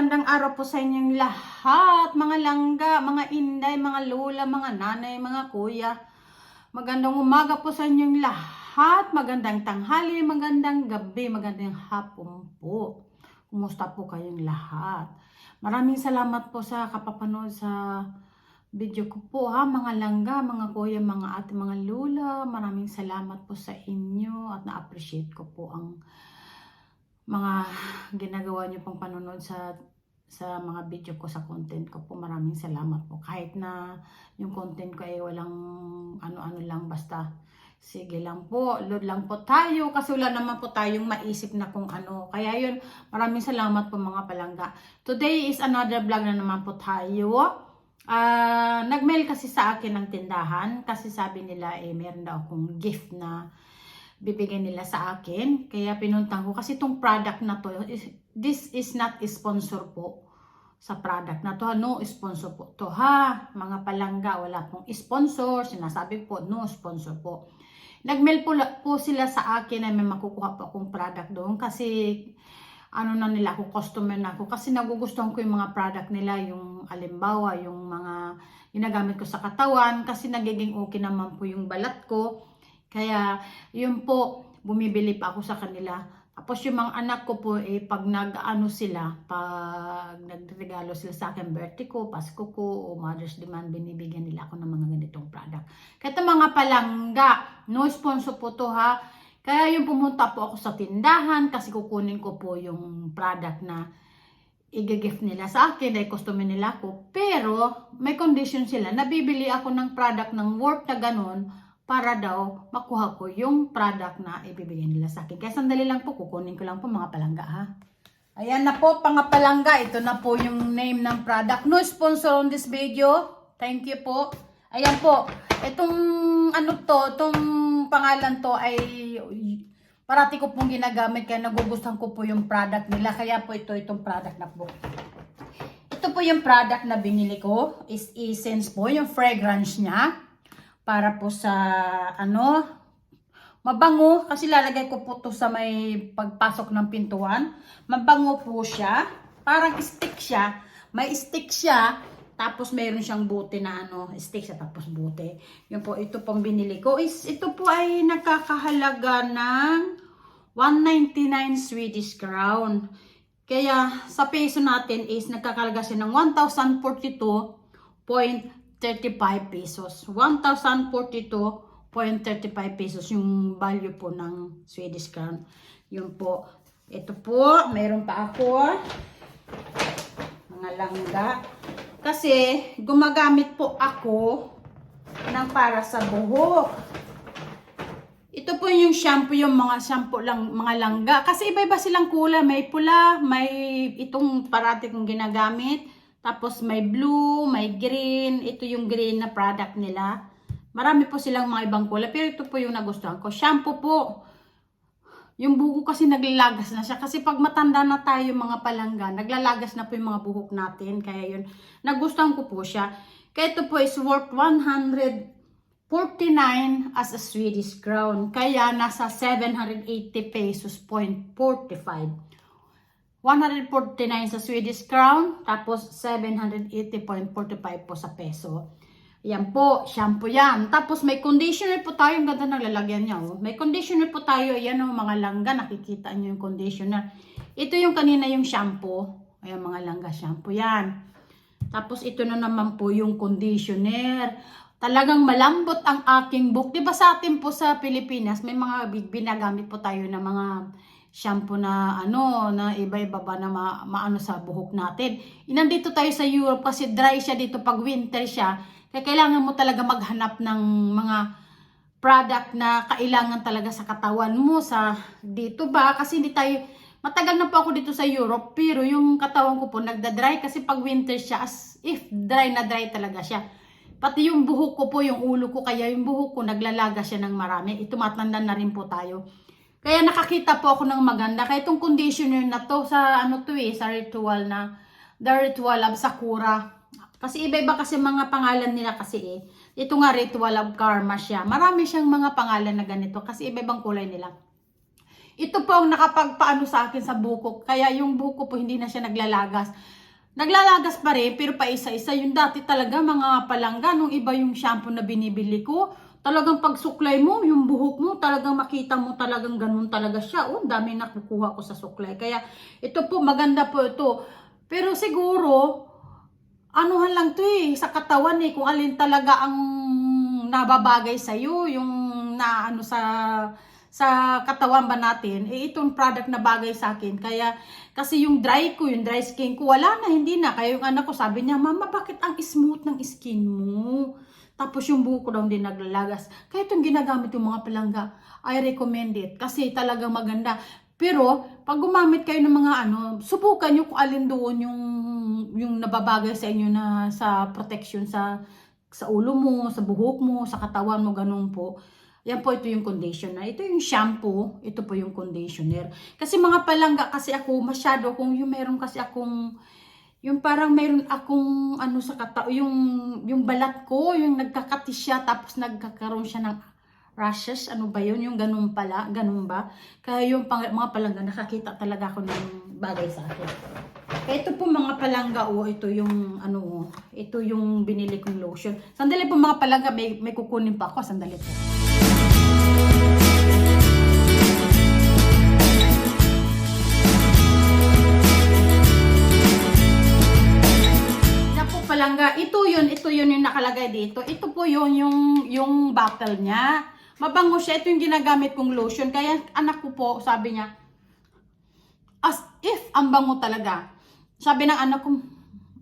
magandang araw po sa inyong lahat, mga langga, mga inday, mga lola, mga nanay, mga kuya. Magandang umaga po sa inyong lahat, magandang tanghali, magandang gabi, magandang hapon po. Kumusta po kayong lahat? Maraming salamat po sa kapapanood sa video ko po ha, mga langga, mga kuya, mga ate, mga lola. Maraming salamat po sa inyo at na-appreciate ko po ang mga ginagawa niyo pong panonood sa sa mga video ko sa content ko po. Maraming salamat po. Kahit na yung content ko ay walang ano-ano lang basta sige lang po, load lang po tayo kasi wala naman po tayong maisip na kung ano. Kaya yun, maraming salamat po mga palangga. Today is another vlog na naman po tayo. Ah, nagmail kasi sa akin ng tindahan kasi sabi nila eh meron daw akong gift na bibigyan nila sa akin. Kaya pinuntahan ko kasi itong product na to, this is not sponsor po sa product na to. No sponsor po to ha. Mga palangga, wala pong sponsor. Sinasabi po, no sponsor po. Nagmail po, po sila sa akin na may makukuha po akong product doon kasi ano na nila ako, customer na ako. Kasi nagugustuhan ko yung mga product nila, yung alimbawa, yung mga ginagamit ko sa katawan kasi nagiging okay naman po yung balat ko. Kaya, yun po, bumibili pa ako sa kanila. Tapos yung mga anak ko po, eh, pag nag-ano sila, pag nagregalo sila sa akin, birthday ko, Pasko ko, o Mother's Day man, binibigyan nila ako ng mga ganitong product. Kaya ito mga palangga, no sponsor po to ha. Kaya yung pumunta po ako sa tindahan kasi kukunin ko po yung product na i-gift nila sa akin dahil customer nila ako. Pero may condition sila, nabibili ako ng product ng worth na ganun para daw makuha ko yung product na ibibigay nila sa akin. Kaya sandali lang po, kukunin ko lang po mga palangga ha. Ayan na po, mga palangga. Ito na po yung name ng product. No sponsor on this video. Thank you po. Ayan po. Itong ano to, itong pangalan to ay parati ko pong ginagamit kaya nagugustuhan ko po yung product nila. Kaya po ito, itong product na po. Ito po yung product na binili ko. Is Essence po, yung fragrance niya para po sa ano mabango kasi lalagay ko po to sa may pagpasok ng pintuan. Mabango po siya. Parang stick siya. May stick siya tapos mayroon siyang buti na ano stick siya tapos buti yun po ito pong binili ko. Is ito po ay nakakahalaga ng 199 Swedish crown. Kaya sa peso natin is nagkakalaga siya ng 1,042.35 pesos. 1,042.35 pesos yung value po ng Swedish crown. Yun po. Ito po, mayroon pa ako. Mga langga. Kasi gumagamit po ako ng para sa buhok. Ito po yung shampoo, yung mga shampoo lang, mga langga. Kasi iba-iba silang kulay. May pula, may itong parati kong ginagamit. Tapos may blue, may green. Ito yung green na product nila. Marami po silang mga ibang kulay. Pero ito po yung nagustuhan ko. Shampoo po. Yung buhok kasi naglalagas na siya. Kasi pag matanda na tayo mga palangga, naglalagas na po yung mga buhok natin. Kaya yun, nagustuhan ko po siya. Kaya ito po is worth 100 49 as a Swedish crown. Kaya nasa 780 pesos point 45. 149 sa Swedish crown, tapos 780.45 po sa peso. Yan po, shampoo yan. Tapos may conditioner po tayo, ang ganda ng lalagyan niya. Oh. May conditioner po tayo, yan oh, mga langga, nakikita niyo yung conditioner. Ito yung kanina yung shampoo. Ayan mga langga, shampoo yan. Tapos ito na naman po yung conditioner. Talagang malambot ang aking buhok. 'Di ba sa atin po sa Pilipinas, may mga binagamit po tayo na mga shampoo na ano, na iba-iba ba na ma- maano sa buhok natin. Nandito tayo sa Europe kasi dry siya dito pag winter siya. Kaya kailangan mo talaga maghanap ng mga product na kailangan talaga sa katawan mo sa dito ba kasi hindi tayo matagal na po ako dito sa Europe pero yung katawan ko po nagda-dry kasi pag winter siya as if dry na dry talaga siya Pati yung buhok ko po, yung ulo ko, kaya yung buhok ko naglalaga siya ng marami. Ito matanda na rin po tayo. Kaya nakakita po ako ng maganda. Kaya itong conditioner na to, sa ano to eh, sa ritual na, the ritual of Sakura. Kasi iba-iba kasi mga pangalan nila kasi eh. Ito nga ritual of karma siya. Marami siyang mga pangalan na ganito kasi iba-ibang kulay nila. ito po ang nakapagpaano sa akin sa buko. Kaya yung buko po hindi na siya naglalagas. Naglalagas pa rin, pero pa isa-isa. Yung dati talaga mga palangga, nung iba yung shampoo na binibili ko, talagang pagsuklay mo, yung buhok mo, talagang makita mo talagang ganun talaga siya. Oh, dami nakukuha ko sa suklay. Kaya ito po, maganda po ito. Pero siguro, anuhan lang to eh, sa katawan eh, kung alin talaga ang nababagay sa iyo, yung na ano sa sa katawan ba natin, eh itong product na bagay sa akin. Kaya, kasi yung dry ko, yung dry skin ko, wala na, hindi na. Kaya yung anak ko sabi niya, Mama, bakit ang smooth ng skin mo? Tapos yung buhok ko daw hindi naglalagas. Kaya itong ginagamit yung mga palangga, I recommend it. Kasi talagang maganda. Pero, pag gumamit kayo ng mga ano, subukan nyo kung alin doon yung, yung nababagay sa inyo na sa protection sa sa ulo mo, sa buhok mo, sa katawan mo, ganun po. Yan po, ito yung conditioner. Ito yung shampoo, ito po yung conditioner. Kasi mga palangga kasi ako, masyado kung yung meron kasi akong, yung parang meron akong ano sa kata, yung, yung balat ko, yung nagkakati siya, tapos nagkakaroon siya ng rashes, ano ba yun? Yung ganun pala, ganun ba? Kaya yung pang, mga palangga, nakakita talaga ako ng bagay sa akin. Ito po mga palangga, oh, ito yung ano, oh, ito yung binili kong lotion. Sandali po mga palangga, may, may kukunin pa ako, sandali po. Nakalagay dito. Ito po yun yung, yung bottle niya. Mabango siya, ito yung ginagamit kong lotion. Kaya anak ko po, sabi niya, as if ang bango talaga. Sabi ng anak ko,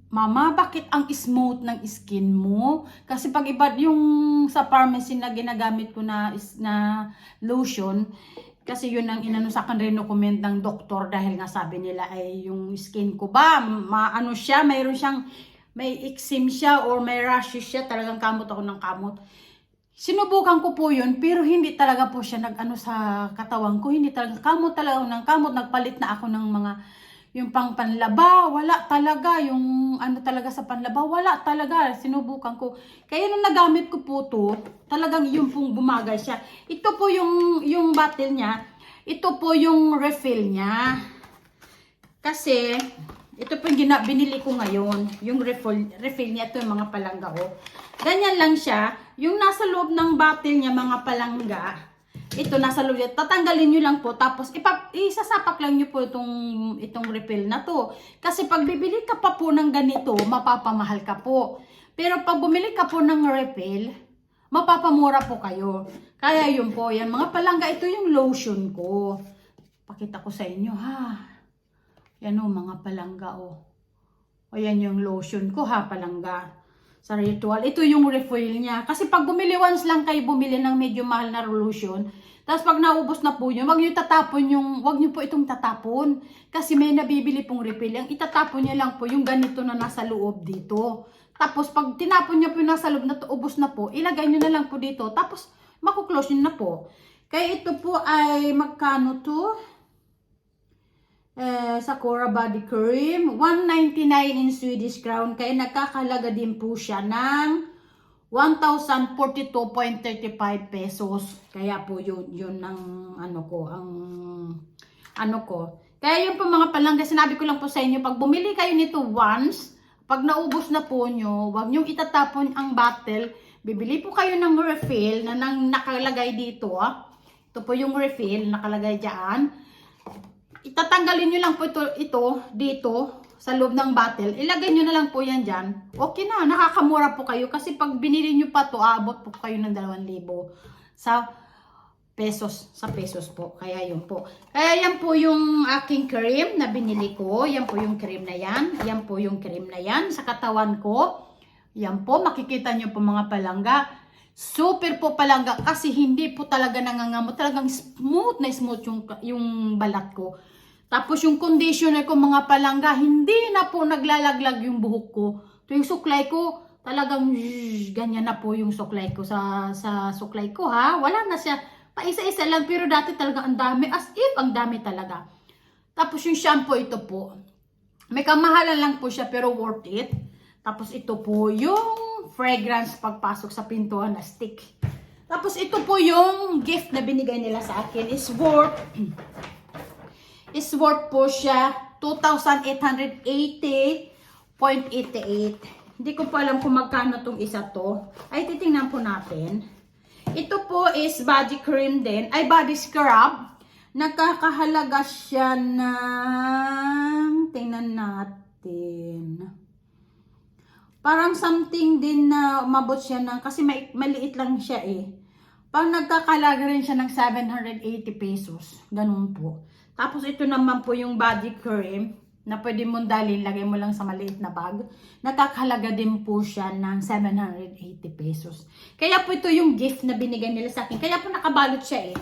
Mama, bakit ang smooth ng skin mo? Kasi pag iba yung sa pharmacy na ginagamit ko na, na lotion, kasi yun ang inano sa akin recommend ng doktor dahil nga sabi nila ay yung skin ko ba, maano siya, mayroon siyang, may eczema siya or may rashes siya, talagang kamot ako ng kamot. Sinubukan ko po yun, pero hindi talaga po siya nag-ano sa katawan ko. Hindi talaga, kamot talaga ng kamot. Nagpalit na ako ng mga, yung pang panlaba, wala talaga. Yung ano talaga sa panlaba, wala talaga. Sinubukan ko. Kaya nung nagamit ko po to, talagang yung pong bumagay siya. Ito po yung, yung bottle niya. Ito po yung refill niya. Kasi, ito po yung binili ko ngayon. Yung refill, refill niya, ito yung mga palangga ko. Ganyan lang siya. Yung nasa loob ng bottle niya, mga palangga, ito nasa loob niya. Tatanggalin nyo lang po. Tapos, ipap, isasapak lang nyo po itong, itong refill na to. Kasi pag bibili ka pa po ng ganito, mapapamahal ka po. Pero pag bumili ka po ng refill, mapapamura po kayo. Kaya yun po, yan. Mga palangga, ito yung lotion ko. Pakita ko sa inyo, ha. Yan o, mga palangga o. O yan yung lotion ko ha, palangga. Sa ritual. Ito yung refill niya. Kasi pag bumili once lang kayo bumili ng medyo mahal na lotion, tapos pag naubos na po yun, wag niyo tatapon yung, wag niyo po itong tatapon. Kasi may nabibili pong refill. Ang itatapon niya lang po yung ganito na nasa loob dito. Tapos pag tinapon niya po yung nasa loob na to, ubos na po, ilagay niyo na lang po dito. Tapos makuklose niyo na po. Kaya ito po ay magkano to? Eh, Sakura Body Cream. 199 in Swedish crown. Kaya nakakalaga din po siya ng 1,042.35 pesos. Kaya po yun, yun ang ano ko, ang ano ko. Kaya yun po mga palangga, sinabi ko lang po sa inyo, pag bumili kayo nito once, pag naubos na po nyo, wag nyo itatapon ang bottle. Bibili po kayo ng refill na nang nakalagay dito. Ah. Ito po yung refill nakalagay dyan itatanggalin nyo lang po ito, ito dito sa loob ng bottle. Ilagay nyo na lang po yan dyan. Okay na, nakakamura po kayo kasi pag binili nyo pa to abot po kayo ng 2,000 sa pesos, sa pesos po. Kaya yun po. Kaya yan po yung aking cream na binili ko. Yan po yung cream na yan. Yan po yung cream na yan sa katawan ko. Yan po, makikita nyo po mga palangga. Super po palangga kasi hindi po talaga nangangamot. Talagang smooth na smooth yung, yung balat ko. Tapos yung conditioner ko mga palangga, hindi na po naglalaglag yung buhok ko. Ito yung suklay ko, talagang zzz, ganyan na po yung suklay ko sa, sa suklay ko ha. Wala na siya. Paisa-isa lang pero dati talaga ang dami. As if ang dami talaga. Tapos yung shampoo ito po. May kamahalan lang po siya pero worth it. Tapos ito po yung fragrance pagpasok sa pintuan na stick. Tapos ito po yung gift na binigay nila sa akin is worth is worth po siya 2,880.88. Hindi ko pa alam kung magkano tong isa to. Ay, titingnan po natin. Ito po is body cream din. Ay, body scrub. Nakakahalaga siya ng... Tingnan natin. Parang something din na umabot siya ng... Kasi may, maliit lang siya eh. Pag nagkakalaga rin siya ng 780 pesos. Ganun po. Tapos ito naman po yung body cream na pwede mong dalhin, lagay mo lang sa maliit na bag. Nakakahalaga din po siya ng 780 pesos. Kaya po ito yung gift na binigay nila sa akin. Kaya po nakabalot siya eh.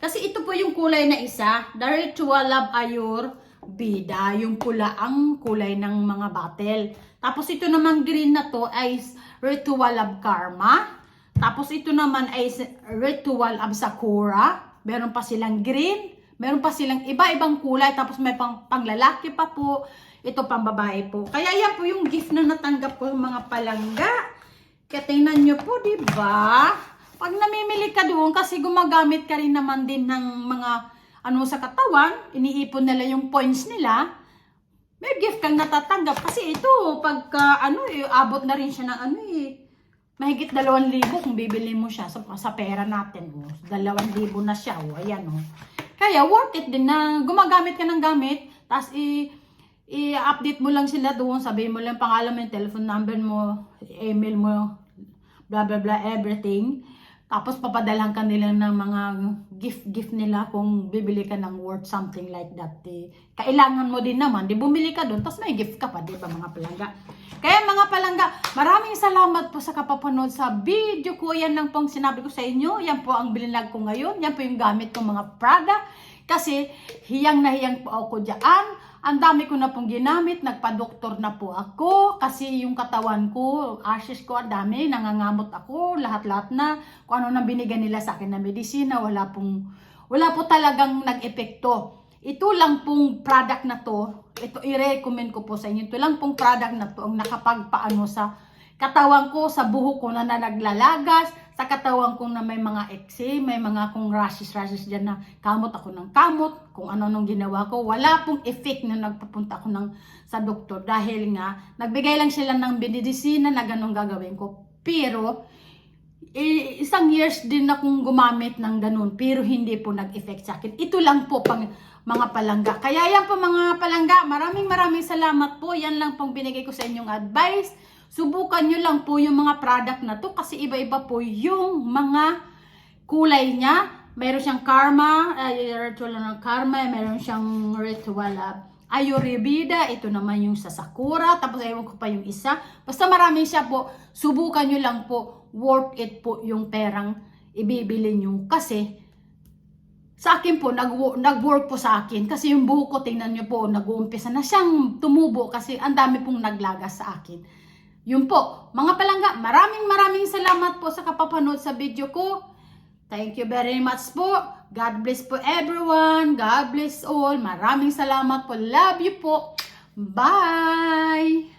Kasi ito po yung kulay na isa, The Ritual Love Ayur Bida. Yung pula ang kulay ng mga bottle. Tapos ito naman green na to ay Ritual Love Karma. Tapos ito naman ay Ritual of Sakura. Meron pa silang green. Meron pa silang iba-ibang kulay. Tapos may pang panglalaki pa po. Ito pang babae po. Kaya yan po yung gift na natanggap ko mga palangga. Kaya tingnan nyo po, di ba? Pag namimili ka doon, kasi gumagamit ka rin naman din ng mga ano sa katawan, iniipon nila yung points nila, may gift kang natatanggap. Kasi ito, pagka ano eh, abot na rin siya ng ano eh, mahigit dalawang libo kung bibili mo siya sa, sa pera natin. Oh. Dalawang libo na siya. Oh. Ayan oh. Kaya worth it din na gumagamit ka ng gamit, tapos i- i-update mo lang sila doon, sabihin mo lang pangalan mo, telephone number mo, email mo, blah blah blah, everything. Tapos papadalhan ka nila ng mga gift-gift nila kung bibili ka ng worth something like that. Eh. Kailangan mo din naman, di bumili ka doon, tapos may gift ka pa, di ba mga palangga? Kaya mga palangga, maraming salamat po sa kapapanood sa video ko. Yan lang pong sinabi ko sa inyo. Yan po ang bilinag ko ngayon. Yan po yung gamit kong mga Prada. Kasi hiyang na hiyang po ako dyan. Ang dami ko na pong ginamit, nagpa-doktor na po ako kasi yung katawan ko, ashes ko, ang dami, nangangamot ako, lahat-lahat na. Kung ano nang binigyan nila sa akin na medisina, wala pong, wala po talagang nag-epekto. Ito lang pong product na to, ito i-recommend ko po sa inyo, ito lang pong product na to ang nakapagpaano sa katawan ko, sa buhok ko na, na naglalagas, sa katawan ko na may mga eczema, may mga kung rashes, rashes dyan na kamot ako ng kamot, kung ano nung ginawa ko. Wala pong effect na nagpapunta ako ng, sa doktor dahil nga, nagbigay lang sila ng medisina na ganun gagawin ko. Pero, i- isang years din akong gumamit ng ganun, pero hindi po nag-effect sa akin. Ito lang po pang mga palangga. Kaya yan po mga palangga, maraming maraming salamat po. Yan lang pong binigay ko sa inyong advice. Subukan nyo lang po yung mga product na to kasi iba-iba po yung mga kulay niya. Meron siyang karma, ay, ritual ng karma, meron siyang ritual uh, ayurveda, ito naman yung sa sakura, tapos ewan ko pa yung isa. Basta marami siya po, subukan nyo lang po, worth it po yung perang ibibili nyo. Kasi, sa akin po, nag, nag-work po sa akin. Kasi yung buhok ko, tingnan nyo po, nag-uumpisa na siyang tumubo kasi ang dami pong naglagas sa akin. Yun po, mga palangga, maraming maraming salamat po sa kapapanood sa video ko. Thank you very much po. God bless po everyone. God bless all. Maraming salamat po. Love you po. Bye!